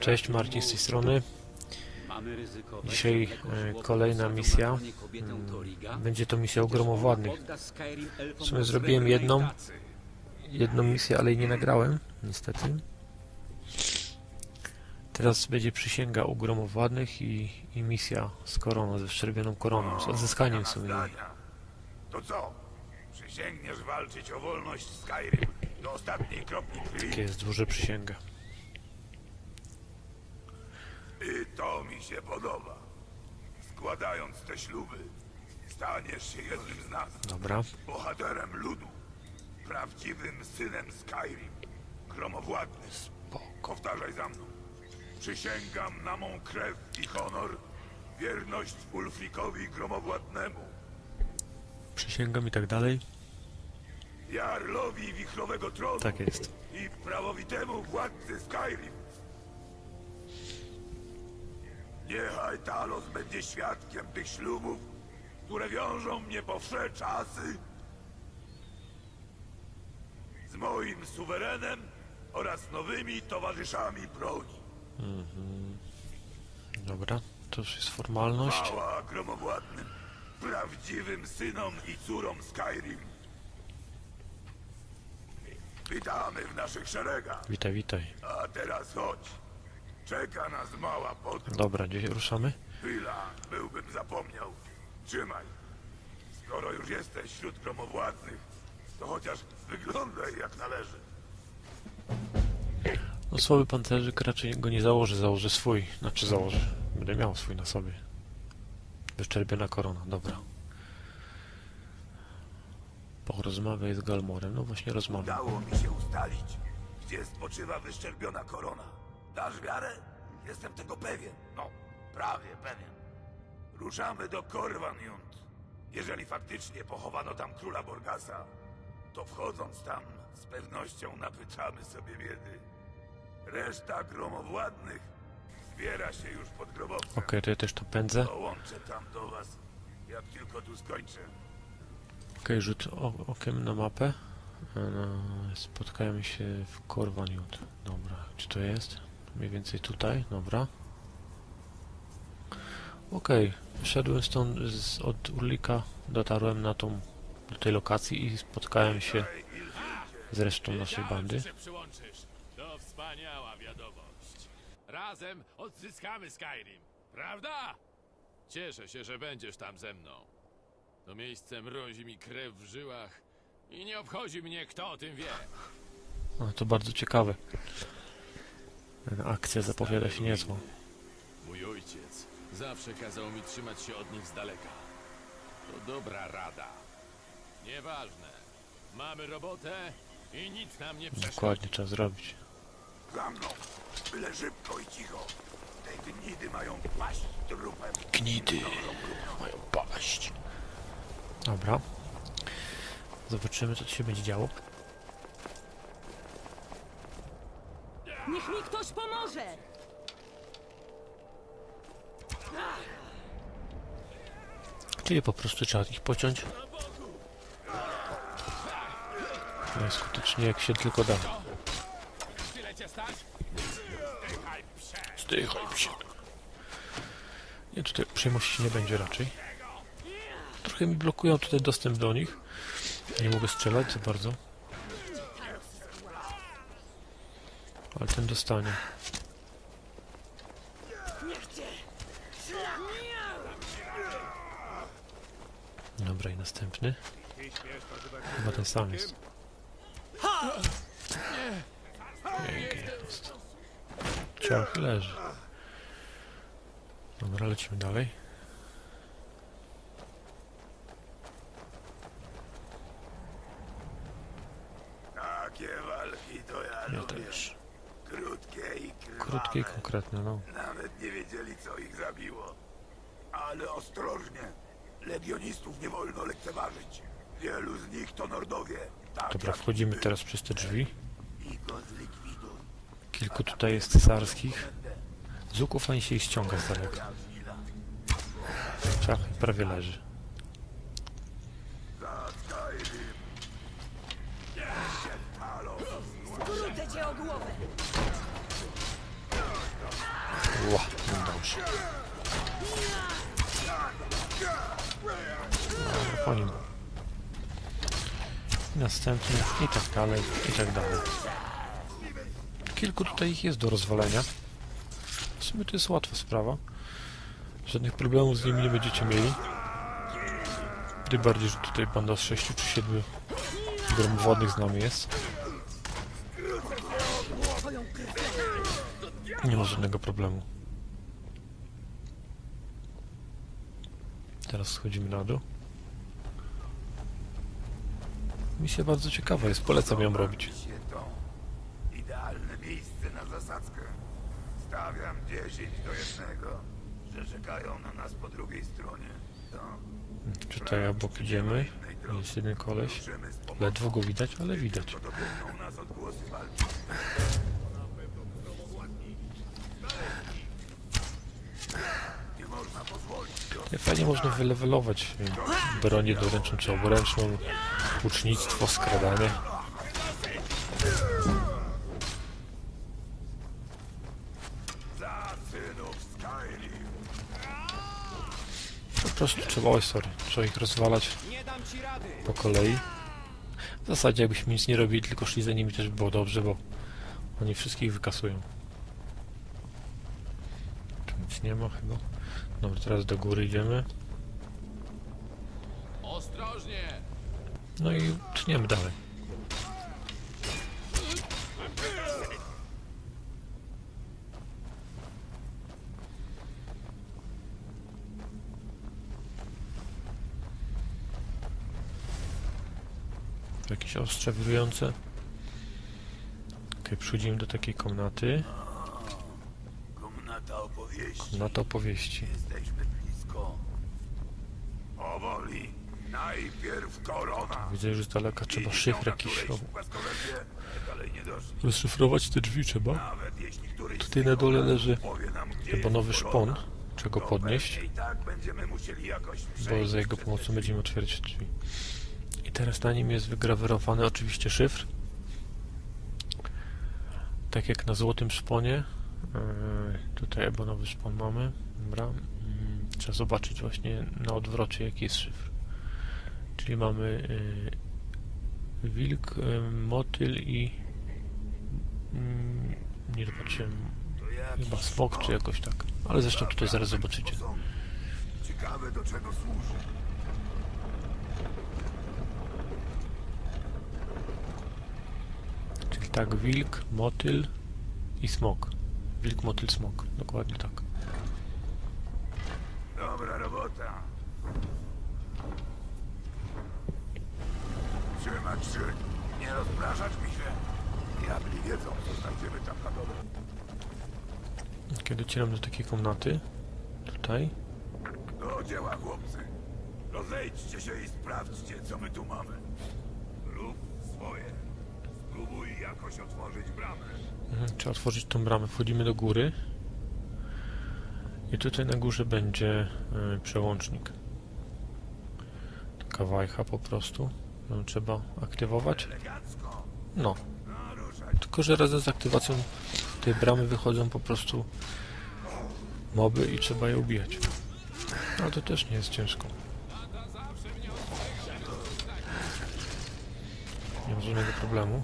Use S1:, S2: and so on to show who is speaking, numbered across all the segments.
S1: Cześć Marcin z tej strony. Dzisiaj e, kolejna misja. Mm, Będzie to misja Ogromowładnych. W sumie zrobiłem jedną, jedną misję, ale jej nie nagrałem, niestety. Teraz będzie przysięga Ogromowładnych i, i misja z koroną, ze szczerbioną koroną, z odzyskaniem w sumie jej.
S2: Zdania. To co? Przysięgniesz walczyć o wolność Skyrim do ostatniej kropli krwi?
S1: Takie jest duże przysięga.
S2: I to mi się podoba. Składając te śluby, staniesz się jednym z nas.
S1: Dobra,
S2: Bohaterem ludu. Prawdziwym synem Skyrim. Gromowładny. Powtarzaj za mną. Przysięgam na mą krew i honor wierność Ulfrikowi Gromowładnemu.
S1: przysięgam i tak dalej.
S2: Jarlowi Wichrowego Tronu.
S1: Tak jest.
S2: i prawowitemu władcy Skyrim. Niechaj Talos będzie świadkiem tych ślubów, które wiążą mnie po wsze czasy z moim suwerenem oraz nowymi towarzyszami broni.
S1: Dobra, to już jest formalność.
S2: Mała gromowładnym, prawdziwym synom i córom Skyrim. Witamy w naszych szeregach.
S1: Witaj, witaj.
S2: A teraz chodź. Czeka nas mała podróż.
S1: Dobra, gdzie ruszamy?
S2: Chwila, byłbym zapomniał. Trzymaj. Skoro już jesteś wśród gromowładnych, to chociaż wyglądaj jak należy.
S1: No słaby pancerzyk raczej go nie założy, założy swój. Znaczy założy. Będę miał swój na sobie. Wyszczerbiona korona, dobra. Porozmawiaj z Galmorem. No właśnie rozmawiam.
S2: Udało mi się ustalić, gdzie spoczywa wyszczerbiona korona. Dasz wiarę? Jestem tego pewien. No, prawie pewien. Ruszamy do Korvanjund. Jeżeli faktycznie pochowano tam króla Borgasa, to wchodząc tam, z pewnością napytamy sobie biedy. Reszta gromowładnych zbiera się już pod grobowcem.
S1: Okej, to ja też to pędzę.
S2: Dołączę tam do was, jak tylko tu skończę.
S1: Okej, rzut o, okiem na mapę. E, No, spotkajmy się w Korwaniut. Dobra, gdzie to jest? Mniej więcej tutaj, dobra. Okej, wyszedłem stąd z, od Urlika, dotarłem na tą, do tej lokacji i spotkałem się z resztą naszej bandy.
S3: To wspaniała wiadomość. Razem odzyskamy Skyrim, prawda? Cieszę się, że będziesz tam ze mną. To miejsce mrozi mi krew w żyłach i nie obchodzi mnie, kto o tym wie.
S1: No, to bardzo ciekawe. Akcja zapowiada się niezła.
S3: Mój ojciec zawsze kazał mi trzymać się od nich z daleka. To dobra rada. Nieważne. Mamy robotę i nic nam nie przeszkodzi.
S1: Dokładnie trzeba zrobić.
S2: Za mną, byle szybko i cicho. Te gnidy mają paść trupem.
S1: Gnidy mają paść. Dobra. Zobaczymy, co tu się będzie działo.
S4: Niech mi ktoś pomoże!
S1: Czyli po prostu trzeba ich pociąć. Najskutecznie jak się tylko da. Zdychaj psie. Nie, tutaj przyjemności nie będzie raczej. Trochę mi blokują tutaj dostęp do nich. Nie mogę strzelać za bardzo. Ale ten dostanie. Dobra i następny. Chyba ten sam jest. Pięknie. Ciach leży. Dobra, lecimy dalej.
S2: Takie walki to ja,
S1: Ja
S2: lubię.
S1: też.
S2: Krótkie i krwawe.
S1: Krótkie i konkretne, no.
S2: Nawet nie wiedzieli, co ich zabiło. Ale ostrożnie. Legionistów nie wolno lekceważyć. Wielu z nich to Nordowie. Tak
S1: Dobra,
S2: jak
S1: wchodzimy
S2: ty.
S1: teraz przez te drzwi.
S2: I go zlikwiduj.
S1: Kilku tutaj jest cesarskich. Z ani się ich ściąga z daleka. Prawie leży.
S2: Za Skyrim. Halo.
S4: Skrócę cię o głowę!
S1: Ła, no dobrze. Dobra, po nim. Następny i tak dalej, i tak dalej. Kilku tutaj ich jest do rozwalenia. W sumie to jest łatwa sprawa. Żadnych problemów z nimi nie będziecie mieli. Tym bardziej, że tutaj banda z 6 czy 7 gromowodnych z nami jest. Nie ma żadnego problemu. Teraz schodzimy na dół. Misja bardzo ciekawa jest, polecam ją robić.
S2: Się to idealne miejsce na zasadzkę. Stawiam 10 do jednego, że czekają na nas po drugiej stronie. To
S1: Tutaj obok idziemy. Jest jeden koleś. Ledwo go widać, ale widać.
S2: To dobiegną nas odgłosy walki. Nie można pozwolić.
S1: Jak fajnie można wylewelować y, bronię doręczną czy obręczną, łucznictwo, skradanie. Po prostu trzeba, oj sorry, trzeba ich rozwalać po kolei. W zasadzie jakbyśmy nic nie robili, tylko szli za nimi też by było dobrze, bo oni wszystkich wykasują. Tu nic nie ma chyba. Dobra, teraz do góry idziemy.
S3: Ostrożnie!
S1: No i tniemy dalej. Jakieś ostrze wirujące. Ok, przychodzimy do takiej komnaty.
S2: Opowieści.
S1: Komnata opowieści.
S2: Jesteśmy blisko. Powoli. Najpierw korona.
S1: Widzę, że z daleka trzeba szyfr jakiś o- rozszyfrować te drzwi trzeba. Tutaj na dole leży Chyba nowy szpon. Czego
S2: to
S1: podnieść?
S2: tak
S1: bo za jego pomocą będziemy otwierać drzwi. I teraz na nim jest wygrawerowany oczywiście szyfr. Tak jak na złotym szponie. Yy, tutaj ebonowy szpon mamy. Dobra. Mm, Trzeba zobaczyć właśnie na odwrocie jaki jest szyfr. Czyli mamy yy, wilk, yy, motyl i mm, nie
S2: jakiś
S1: chyba smok czy jakoś tak. Ale zresztą tutaj zaraz zobaczycie.
S2: Ciekawe do czego służy.
S1: Czyli tak, wilk, motyl i smok. Wilk, motyl, smok. Dokładnie tak.
S2: Dobra robota. Trzymać się. Nie rozpraszać mi się. Diabli wiedzą, co znajdziemy tam na dole.
S1: Kiedy docieram do takiej komnaty, tutaj,
S2: Do dzieła, chłopcy. Rozejdźcie się i sprawdźcie, co my tu mamy. Lub swoje. Spróbuj jakoś otworzyć bramę.
S1: Mhm, trzeba otworzyć tą bramę. Wchodzimy do góry. I tutaj na górze będzie y, przełącznik. Taka wajcha po prostu. Ją trzeba aktywować. No, tylko że razem z aktywacją tej bramy wychodzą po prostu moby i trzeba je ubijać. Ale to też nie jest ciężko. Nie ma żadnego problemu.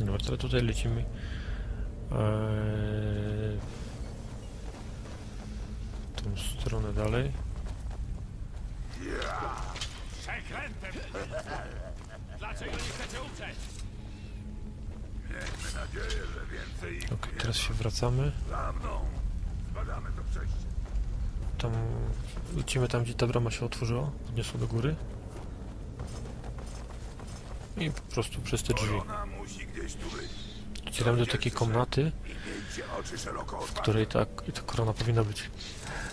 S1: Dobra, teraz tutaj lecimy. Eee, tą stronę dalej.
S3: Przekrętem! Dlaczego nie chcecie?
S2: Miejmy nadzieję, że więcej
S1: Ok, teraz się wracamy.
S2: za mną. Zbadamy to przejście.
S1: Tam lecimy tam, gdzie ta brama się otworzyła. Podniosła do góry. I po prostu przez te drzwi. Idziemy do takiej komnaty, w której ta, ta korona powinna być.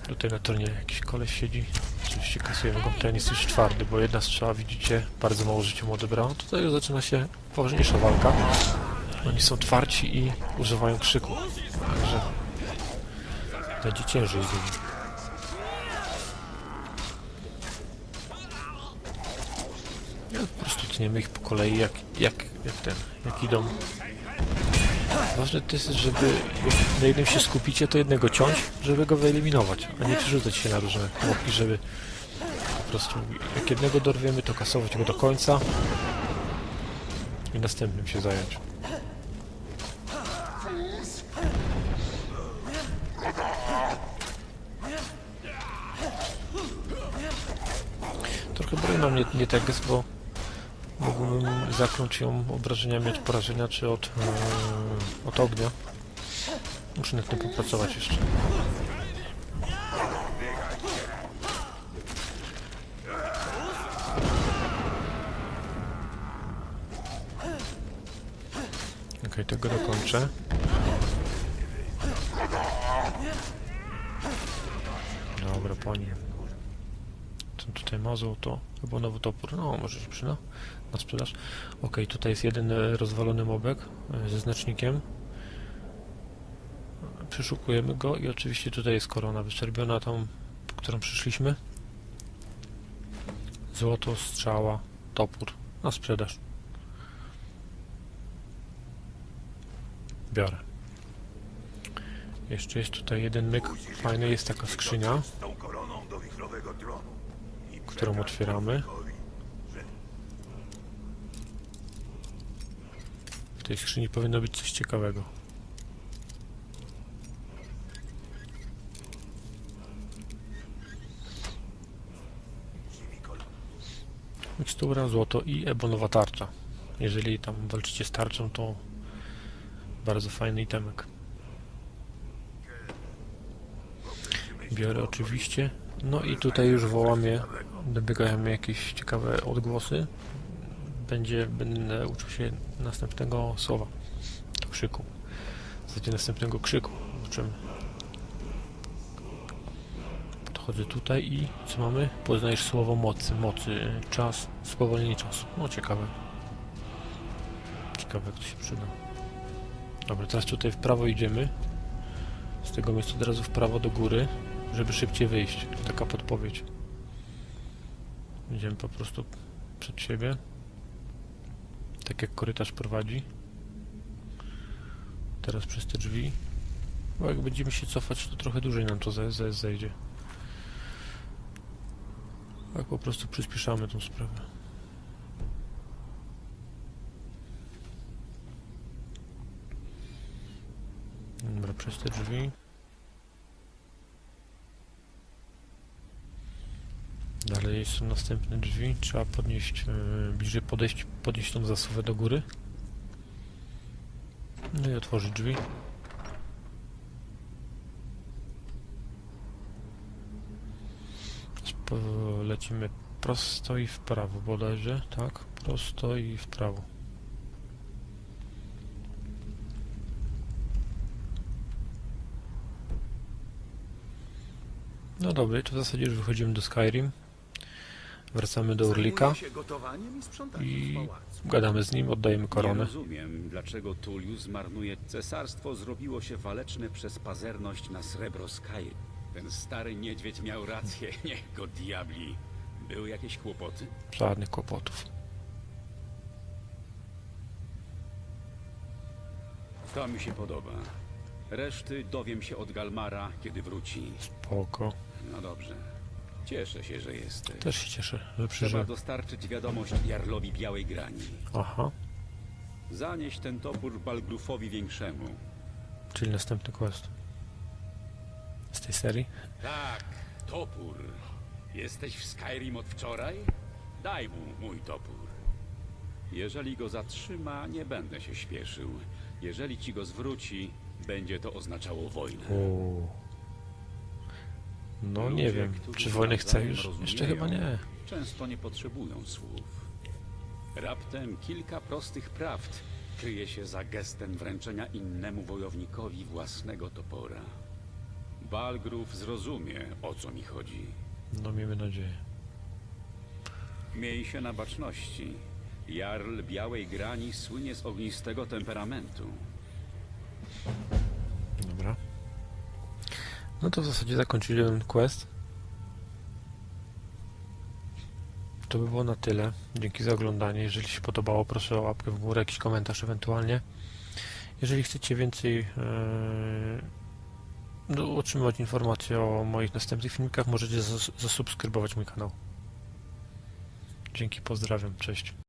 S1: Tutaj na turnieju jakiś koleś siedzi. Oczywiście kasujemy go. Ten jest już czwarty, bo jedna strzała, widzicie, bardzo mało życia mu odebrała. Tutaj już zaczyna się poważniejsza walka. Oni są twarci i używają krzyku. Także będzie ciężej z nimi. Ja po prostu tniemy ich po kolei, jak, jak, jak ten, jak idą Ważne to jest, żeby na jednym się skupicie, to jednego ciąć, żeby go wyeliminować, a nie przerzucać się na różne łopki, żeby po prostu jak jednego dorwiemy, to kasować go do końca i następnym się zająć. Trochę broń mam nie, nie tak jest, bo mógłbym zakluć ją obrażeniami od porażenia czy od, e, od ognia. Muszę nad tym popracować jeszcze. Okej, tego dokończę. Dobra, po nim. Tutaj ma złoto? Chyba nowy topór. No, może się przyda na sprzedaż. Ok, tutaj jest jeden e, rozwalony mobek e, ze znacznikiem. Przeszukujemy go i oczywiście tutaj jest korona wyszczerbiona, tą, po którą przyszliśmy. Złoto, strzała, topór na sprzedaż. Biorę. Jeszcze jest tutaj jeden myk. Fajny jest taka skrzynia, którą otwieramy. W tej skrzyni powinno być coś ciekawego. Mikstura, złoto i ebonowa tarcza. Jeżeli tam walczycie z tarczą, to bardzo fajny itemek. Biorę oczywiście. No i tutaj już woła mnie, dobiegają jakieś ciekawe odgłosy. Będzie, będę uczył się następnego słowa, krzyku. W zasadzie następnego krzyku. Zobaczymy. Podchodzę tutaj i co mamy? Poznajesz słowo mocy. Mocy, czas, spowolnienie czasu. No ciekawe. Ciekawe jak to się przyda. Dobra, teraz tutaj w prawo idziemy. Z tego miejsca od razu w prawo do góry, żeby szybciej wyjść. Taka podpowiedź. Idziemy po prostu przed siebie. Tak jak korytarz prowadzi. Teraz przez te drzwi. Bo jak będziemy się cofać, to trochę dłużej nam to ze- ze- zejdzie. Tak po prostu przyspieszamy tą sprawę. Dobra, przez te drzwi. Dalej są następne drzwi. Trzeba podnieść, e, bliżej podejść, podnieść tą zasuwę do góry. No i otworzyć drzwi. Lecimy prosto i w prawo bodajże, tak? Prosto i w prawo. No dobra, to w zasadzie już wychodzimy do Skyrim. Wracamy do Urlika
S5: i
S1: gadamy z nim, oddajemy
S6: Nie
S1: koronę.
S6: rozumiem, dlaczego Tullius marnuje... Cesarstwo zrobiło się waleczne przez pazerność na srebro Skyrim. Ten stary niedźwiedź miał rację, niech go diabli. Były jakieś kłopoty?
S1: Żadnych kłopotów.
S6: To mi się podoba. Reszty dowiem się od Galmara, kiedy wróci.
S1: Spoko.
S6: No dobrze. Cieszę się, że jesteś.
S1: Też się cieszę, że
S6: Trzeba dostarczyć wiadomość Jarlowi Białej Grani.
S1: Aha,
S6: Zanieś ten topór Balgrufowi Większemu.
S1: czyli następny quest. Z tej serii?
S6: Tak, topór. Jesteś w Skyrim od wczoraj? Daj mu mój topór. Jeżeli go zatrzyma, nie będę się śpieszył. Jeżeli ci go zwróci, będzie to oznaczało wojnę.
S1: Uuu. No nie
S6: Ludzie,
S1: wiem,
S6: którzy
S1: czy wojny chce
S6: nawzajem
S1: już?
S6: rozumieją,
S1: Jeszcze chyba nie.
S6: Często nie potrzebują słów. Raptem kilka prostych prawd kryje się za gestem wręczenia innemu wojownikowi własnego topora. Balgrów zrozumie, o co mi chodzi.
S1: No miejmy nadzieję.
S6: Miej się na baczności. Jarl Białej Grani słynie z ognistego temperamentu.
S1: No to w zasadzie zakończyłem quest. to by było na tyle. Dzięki za oglądanie. Jeżeli się podobało, proszę o łapkę w górę, jakiś komentarz ewentualnie. Jeżeli chcecie więcej no, otrzymywać informacje o moich następnych filmikach, możecie zas- zasubskrybować mój kanał. Dzięki, pozdrawiam, cześć.